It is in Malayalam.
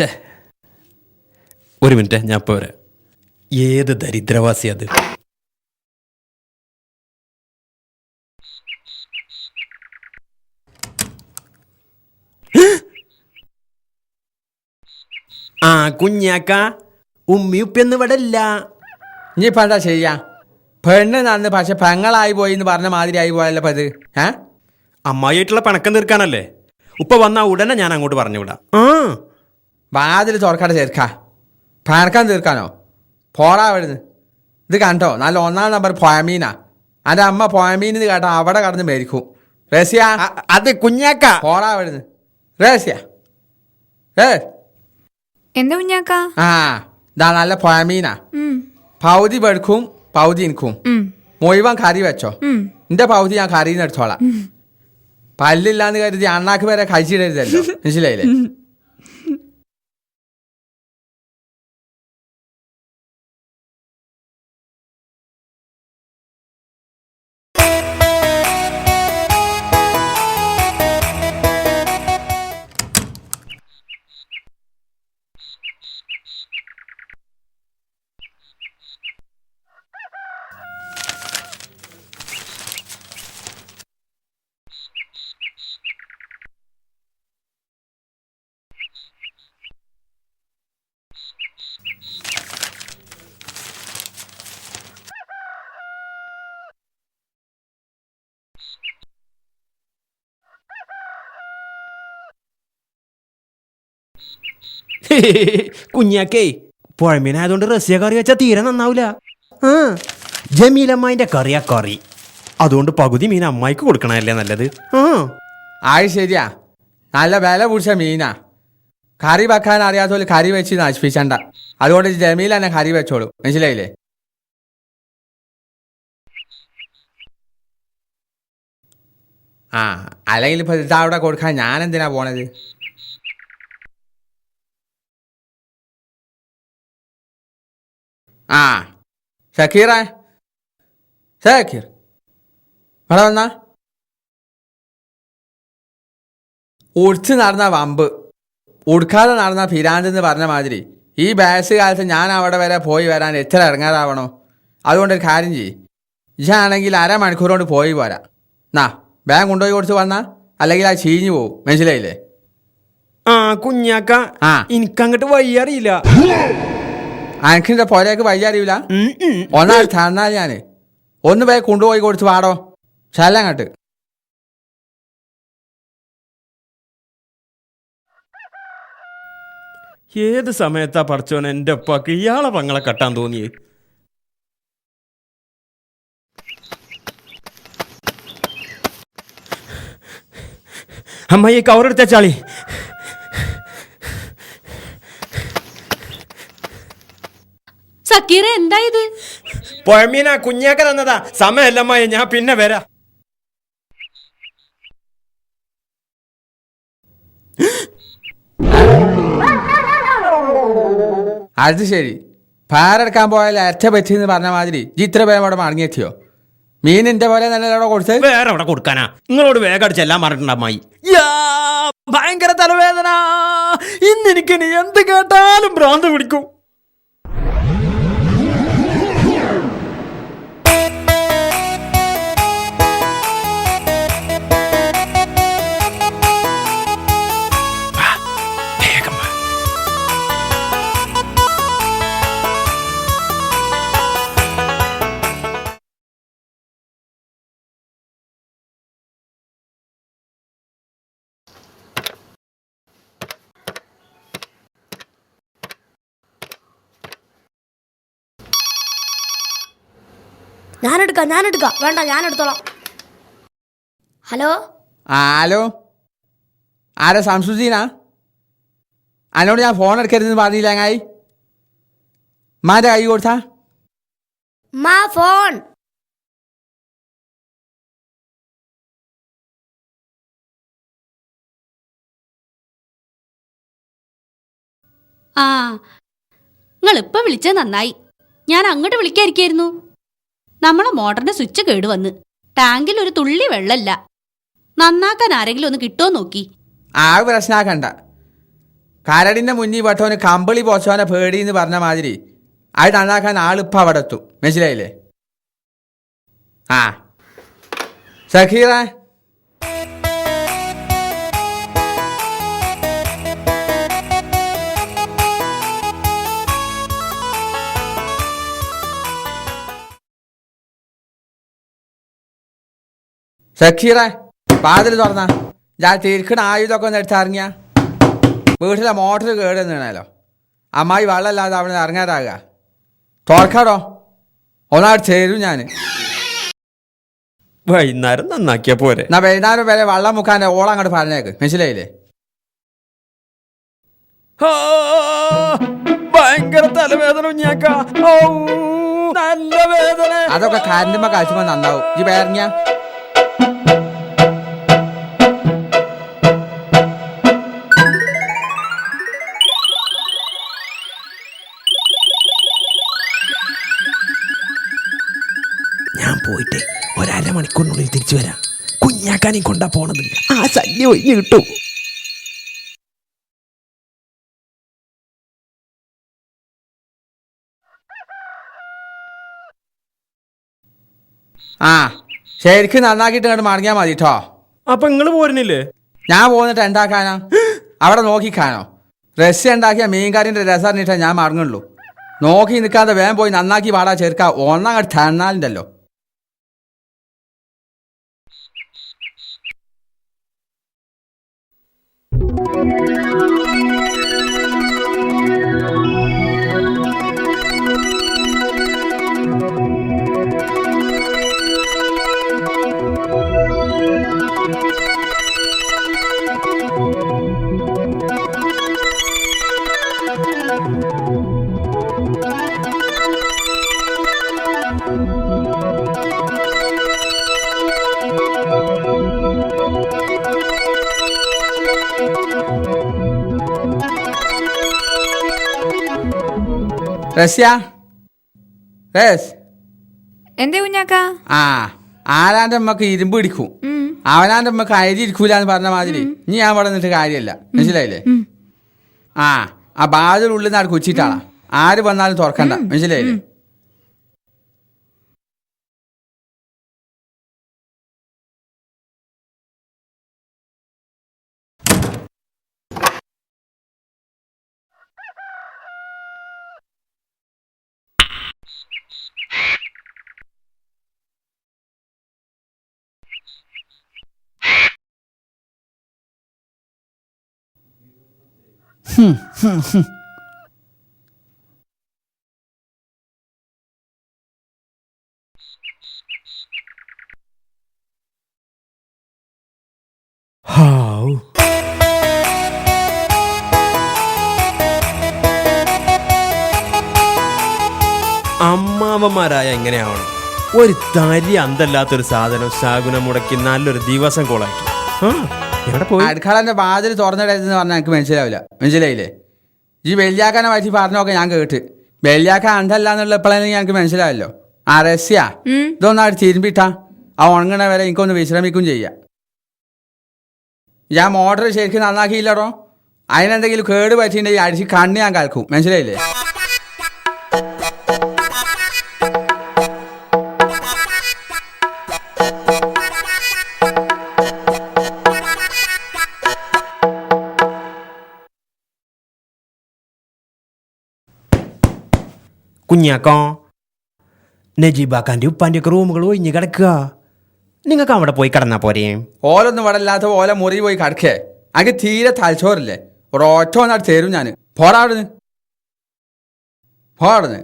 ഛേ. ഒരു മിനിറ്റ് ഞാൻ വരാം ഏത് ദരിദ്രവാസി അത്? ആ കുഞ്ഞാക്ക ഉമ്മി ഉപ്പിയൊന്നും ഇവിടെ ഇല്ല ഇനിയിപ്പോൾ എന്താ ചെയ്യാ? പെണ്ണ് നടന്ന് പക്ഷെ പെങ്ങളായി പോയി എന്ന് പറഞ്ഞ മാതിരി ആയി പോയല്ലോ ഇപ്പൊ ഇത്. ഏ? അമ്മായിട്ടുള്ള പണക്കം തീർക്കാനല്ലേ? ഉപ്പ വന്നാ ഉടനെ ഞാൻ അങ്ങോട്ട് പറഞ്ഞു വിടാം ആ. വാതിൽ തുറക്കാതെ ചേർക്ക. പാർക്കാൻ തീർക്കാനോ? പോറാ അവിടുന്ന്. ഇത് കണ്ടോ? നല്ല ഒന്നാം നമ്പർ പോയമീനാ. എന്റെ അമ്മ പോയമീൻ ഇത് കേട്ടോ അവിടെ കടന്ന് മേടിക്കും റേസിയ? അത് കുഞ്ഞാക്ക. പോറാ അവിടുന്ന്. റേസിയ. ഏ? എന്താ കുഞ്ഞാക്ക? ആ ഇതാ നല്ല പോയമീനാ. പൗതി വെടുക്കും പൗതി എനിക്കും മൊയ്വാൻ കറി വെച്ചോ. എന്റെ പൗതി ഞാൻ കറിന്ന് എടുത്തോളാം. പല്ലില്ലാന്ന് കരുതി അണ്ണാക്ക് വരെ കഴിച്ചിടരുതല്ലോ. മനസ്സിലായില്ലേ? കുഞ്ഞാക്കേ പുഴമീനായതുകൊണ്ട് റസിയ കറി വെച്ചാൽ തീരെ നന്നാവില്ല ആ കറിയാ കറി അതുകൊണ്ട് പകുതി മീൻ അമ്മായിക്ക് കൊടുക്കണല്ലേ നല്ലത്? ആ. ശരിയാ. നല്ല വില പിടിച്ച മീനാ. കറി വെക്കാൻ അറിയാത്തപോലെ കറി വെച്ച് നശിപ്പിച്ചണ്ട. അതുകൊണ്ട് ജമീൽ തന്നെ കറി വെച്ചോളൂ. മനസ്സിലായില്ലേ? ആ അല്ലെങ്കിൽ ഇപ്പൊ ഇതാവിടെ കൊടുക്കാൻ ഞാൻ എന്തിനാ പോണത്? ആ. ഷക്കീറ? ഷക്കീർ. ഇവിടെ വന്ന. ഉടിച്ച് നടന്ന വമ്പ്. ഉടുക്കാതെ നടന്ന ഫിരാന്ത് എന്ന് പറഞ്ഞ മാതിരി. ഈ ബാസ് കാലത്ത് ഞാൻ അവിടെ വരെ പോയി വരാൻ എത്ര ഇറങ്ങാറാവണോ അതുകൊണ്ട് ഒരു കാര്യം ചെയ്യ്. ഇജാണെങ്കിൽ അരമണിക്കൂർ കൊണ്ട് പോയി പോരാ. നാ ബാഗ് കൊണ്ടുപോയി കൊടുത്ത് വന്നാ. അല്ലെങ്കിൽ ആ ചീഞ്ഞു പോവും. മനസ്സിലായില്ലേ? ആ കുഞ്ഞാക്ക. ആ. എനിക്കങ്ങോട്ട് വയ്യ അറിയില്ല അനക്കിന്റെ പുരയൊക്കെ വയ്യ അറിയില്ല തന്നാ ഞാൻ. ഒന്ന് പോയി കൊണ്ടുപോയി കൊടുത്ത് പാടോ. ചല്ലങ്ങട്ട്. ഏത് സമയത്താ പഠിച്ചോൻ എന്റെ ഉപ്പാക്ക് ഇയാളെ പങ്ങളെ കട്ടാൻ തോന്നിയേ? അമ്മ ഈ കവറെടുത്ത ചാളി. സക്കീറ എന്താ ഇത്? കുഞ്ഞാക്ക തന്നതാ. സമയല്ലമ്മയെ ഞാൻ പിന്നെ വരാം. അത് ശരി. പാരെടുക്കാൻ പോയാൽ അറ്റ പറ്റി എന്ന് പറഞ്ഞ മാതിരി ഇത്ര പേരും അവിടെ മടങ്ങിയെത്തിയോ? മീൻ എന്റെ പോലെ തന്നെ അവിടെ കൊടുത്തത്? വേറെ അവിടെ കൊടുക്കാനാ. നിങ്ങളോട് വേഗം അടിച്ച് എല്ലാം പറഞ്ഞിട്ടുണ്ട് അമ്മായി. യാ, ഭയങ്കര തലവേദന. ഇന്ന് എനിക്ക് എന്ത് കേട്ടാലും ഭ്രാന്ത് പിടിക്കും. ഞാനെടുക്കാം ഞാനെടുക്കാം. വേണ്ട ഞാൻ എടുത്തോളാം ഹലോ? ആ ഹലോ? ആരാ സംസുജീനാ? അതിനോട് ഞാൻ ഫോൺ എടുക്കരുതെന്ന് പറഞ്ഞില്ല അങ്ങായി? മാന്റെ കൈ കൊടുത്താ? മാ ഫോൺ ആ നിങ്ങൾ ഇപ്പൊ വിളിച്ചത് നന്നായി. ഞാൻ അങ്ങോട്ട് വിളിക്കായിരിക്കായിരുന്നു നമ്മളെ മോട്ടറിന്റെ സ്വിച്ച് കേടുവന്ന്. ടാങ്കിൽ ഒരു തുള്ളി വെള്ളമില്ല. നന്നാക്കാൻ ആരെങ്കിലും ഒന്ന് കിട്ടുമോ നോക്കി. ആ പ്രശ്നമാക്കണ്ട കരടിന്റെ മുന്നിൽ പെട്ടവന് കമ്പിളി പോച്ചവനെ പേടി എന്ന് പറഞ്ഞ മാതിരി. അത് നന്നാക്കാൻ ആളിപ്പ അവിടെ എത്തും മനസ്സിലായില്ലേ? ആ. സഖീറ സഖീറ പാതിൽ തുറന്ന. ഞാൻ തിരിക്കണ ആയുധമൊക്കെ ഒന്ന് എടുത്തിറങ്ങിയ വീട്ടിലെ മോട്ടർ വേണമല്ലോ അമ്മായി വെള്ളമില്ലാതെ അവിടെ നിന്ന് ഇറങ്ങാറാകുക തുറക്കാടോ? ഒന്നാട് ചേരും ഞാൻ വൈകുന്നേരം നന്നാക്കിയ പോരെ. എന്നാ വൈകുന്നേരം വരെ വെള്ളം മുക്കാൻ ഓളം അങ്ങോട്ട് പറഞ്ഞേക്ക്. മനസ്സിലായില്ലേ? ഭയങ്കര തലവേദന നല്ല വേദന. അതൊക്കെ കരണ്ടുമ്പോ കാശുമ്പോ നന്നാവും. ഈ പേരഞ്ഞ തിരിച്ചു വരാം. കുഞ്ഞാക്കാനെയും കൊണ്ടാ പോണത്. ആ ശല്യം ഒഴിഞ്ഞു കിട്ടും. ആ ശരിക്കും നന്നാക്കിയിട്ട് കണ്ട് മടങ്ങിയാൽ മതി കേട്ടോ അപ്പൊ നിങ്ങൾ പോരുന്നില്ലേ? ഞാൻ പോന്നിട്ട് എന്താക്കാനാ അവിടെ നോക്കിക്കാനോ റസ് ഉണ്ടാക്കിയ മീൻകാരിന്റെ രസം അറിഞ്ഞിട്ടേ ഞാൻ മടങ്ങുള്ളൂ. നോക്കി നിൽക്കാതെ വേഗം പോയി നന്നാക്കി പാടാ ചേർക്ക. ഒന്നങ്ങോട്ട് തന്നാലുണ്ടല്ലോ. റസ്യ റേസ്? എന്തേ കുഞ്ഞാക്ക? ആ ആരാന്റെ അമ്മയ്ക്ക് ഇരുമ്പ് ഇടിക്കും. അവനാന്റെ അമ്മയ്ക്ക് അരി ഇരിക്കൂല എന്ന് പറഞ്ഞ മാതിരി. ഇനി ഞാൻ ഇവിടെ നിന്നിട്ട് കാര്യമല്ല. മനസ്സിലായില്ലേ. ആ ആ ബാതിൽ ഉള്ളിൽ നിന്ന് കുച്ചിട്ടാളാ. ആര് വന്നാലും തുറക്കണ്ട. മനസ്സിലായില്ലേ? 哼哼哼。അമ്മാവന്മാരായ എങ്ങനെയാവണം? ഒരു തരി അന്തല്ലാത്തൊരു സാധനം ശാകുനം മുടക്കി നല്ലൊരു ദിവസം കോളാക്കി. ആ എവിടെ പോയി? അടുക്കളന്റെ വാതിൽ തുറന്നിടരുതെന്ന് പറഞ്ഞാൽ എനിക്ക് മനസ്സിലാവില്ല. മനസ്സിലായില്ലേ? ഈ വെള്ളിയാക്കാനെ പറ്റി പറഞ്ഞൊക്കെ ഞാൻ കേട്ട്. വെള്ളിയാക്ക അന്തല്ല എന്നുള്ള എപ്പോഴാണെങ്കിൽ എനിക്ക് മനസ്സിലാവല്ലോ ആ രസ്യ ഇതൊന്നും അവിടെ തിരുമ്പിട്ടാ. ആ ഉണങ്ങണ വരെ എനിക്കൊന്ന് വിശ്രമിക്കും ചെയ്യാം. ഞാൻ മോട്ടർ ശരിക്കും നന്നാക്കിയില്ലടോ? അതിനെന്തെങ്കിലും കേട് പറ്റിയിട്ടുണ്ടെങ്കിൽ അടിച്ച് കണ്ണ് ഞാൻ കലക്കും. മനസ്സിലായില്ലേ? കുഞ്ഞാക്കോ നജീബാക്കാന്റെ ഉപ്പാന്റെ ഒക്കെ റൂമുകൾ ഒഴിഞ്ഞ് കിടക്കുക. നിങ്ങൾക്ക് അവിടെ പോയി കിടന്നാ പോരേ? ഓലൊന്നും ഇവിടെ ഇല്ലാത്ത ഓല മുറി പോയി കിടക്കേ. അങ്ങ് തീരെ തലച്ചോറില്ലേ? ഒരൊറ്റ ഒന്നാട് തരും ഞാൻ പോടാ അവിടുന്ന്. പോടാ അവിടുന്ന്.